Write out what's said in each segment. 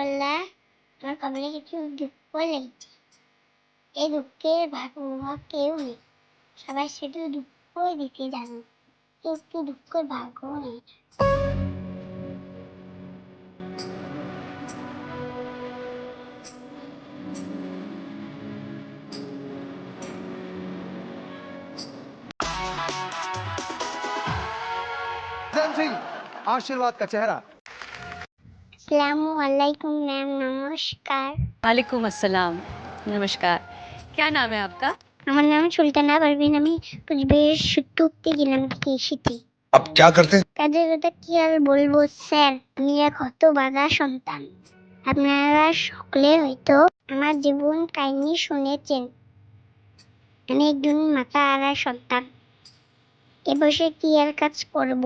ছোটবেলা আমার কপালে কিছু দুঃখ লেগেছে এই দুঃখের ভাগ নেওয়া কেউ নেই সবাই শুধু দুঃখ দিতে জানে কেউ কি দুঃখের ভাগ্য নেই धन सिंह आशीर्वाद का चेहरा আসসালামু আলাইকুম ম্যাম নমস্কার वालेकुम अस्सलाम नमस्कार क्या नाम है आपका আমার নাম সুলতানা পারভিন আমি কুচবিহার সুটুকতে গেলাম থেকে এসেছি अब क्या करते हैं কাজের কথা কি আর বলবো স্যার আমি এক হতবাগা সন্তান আপনারা সকলে হয়তো আমার জীবন কাহিনী শুনেছেন আমি একজন মাথা আড়া সন্তান এ বসে কি আর কাজ করব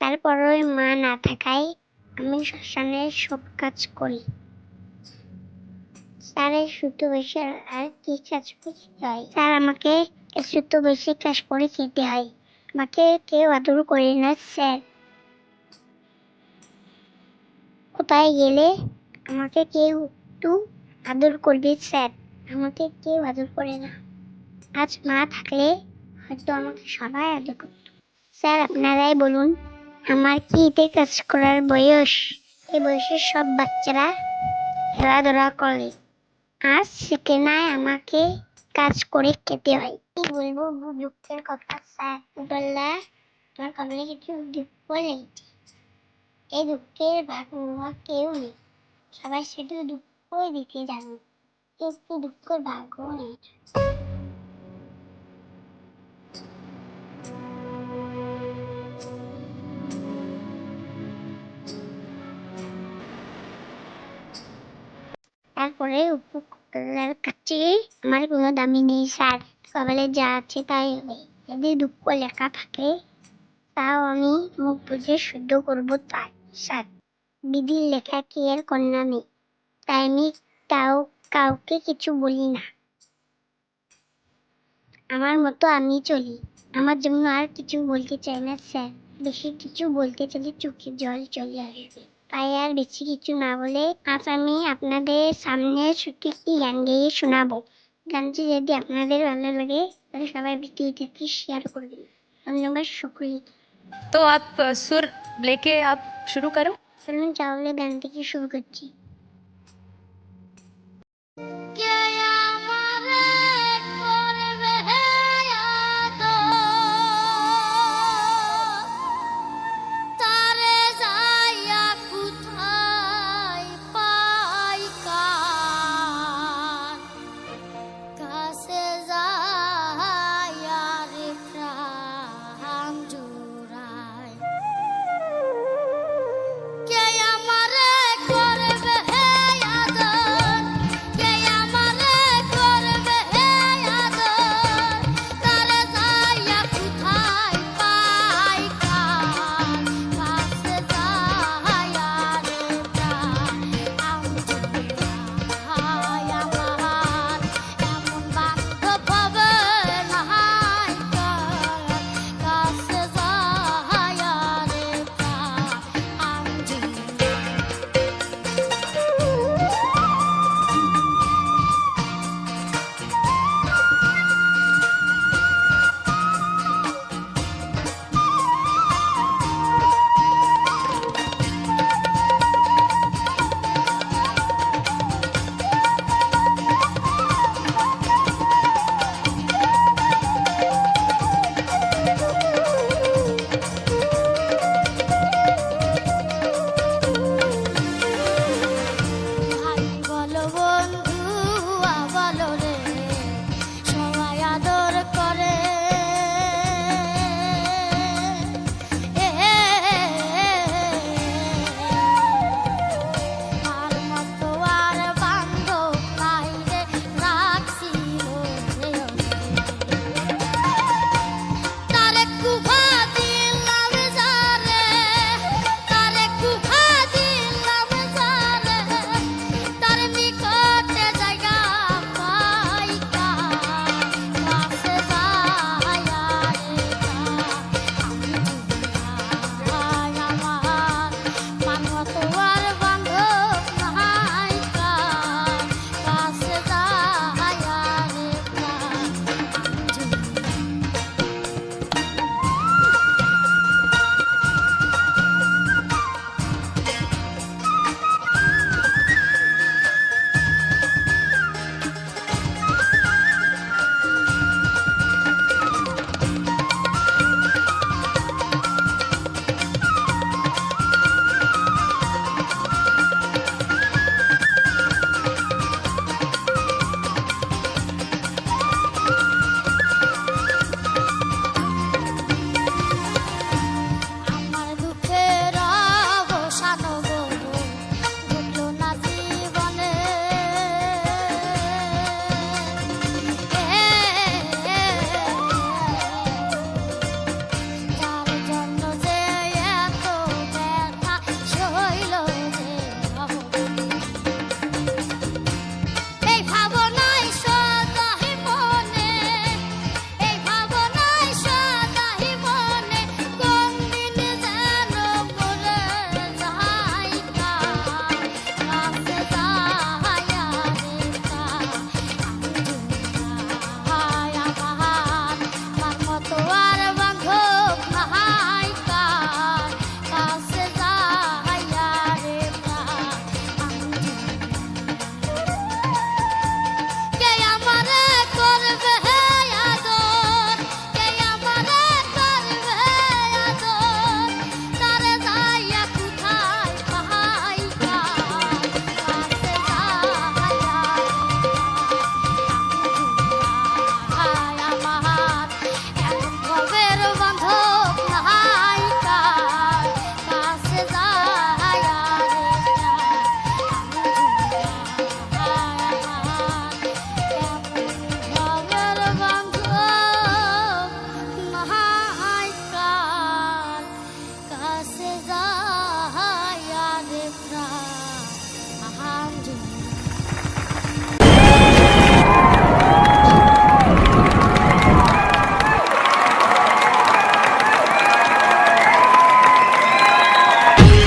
তারপরে মা না থাকায় আমি শ্মশানের সব কাজ করি। স্যার, এই সুতো বসে আর কি কাজ করতে হয়? স্যার, আমাকে সুতো বসে কাজ করে খেতে হয়। আমাকে কেউ আদর করে না, স্যার। কোথায় গেলে আমাকে কেউ একটু আদর করবে, স্যার? আমাকে কেউ আদর করে না। আজ মা থাকলে হয়তো আমাকে সবাই আদর করত। স্যার, আপনারাই বলুন। আমার কি এতে কাজ করার বয়স? এই বয়সের সব বাচ্চারা খেলাধুলা করে। আজ শিখে নাই আমাকে কাজ করে খেতে হয়। কি বলব দুঃখের কথা স্যার ছোটবেলা আমার কপালে কিছু দুঃখ লেগেছে এই দুঃখের ভাগ নেওয়া কেউ নেই। সবাই শুধু দুঃখ দিতে জানে। কি দুঃখের ভাগ্য নেই। তারপরে উপকার কাছে আমার কোনো দামি নেই, স্যার। কপালে যা আছে তাই যদি দুঃখ লেখা থাকে, তাও আমি মুখ বুঝে শুদ্ধ করব তাই, স্যার। বিধির লেখা কি এর কন্যা নেই? তাই আমি তাও কাউকে কিছু বলি না। আমার মতো আমি চলি। আমার জন্য আর কিছু বলতে চাই না, স্যার। বেশি কিছু বলতে চাইলে চোখে জল চলে আসবে। তাই আর বেশি কিছু না বলে আজ আমি আপনাদের সামনে ছুটি একটি গান গিয়ে শোনাবো। গানটি যদি আপনাদের ভালো লাগে তাহলে সবাই ভিডিওটাকে শেয়ার করে দিন। ধন্যবাদ সকলে তো আপ সুর লেকে আপ শুরু করো। চলুন তাহলে গান থেকে শুরু করছি।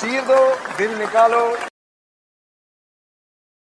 चीर दो दिल निकालो।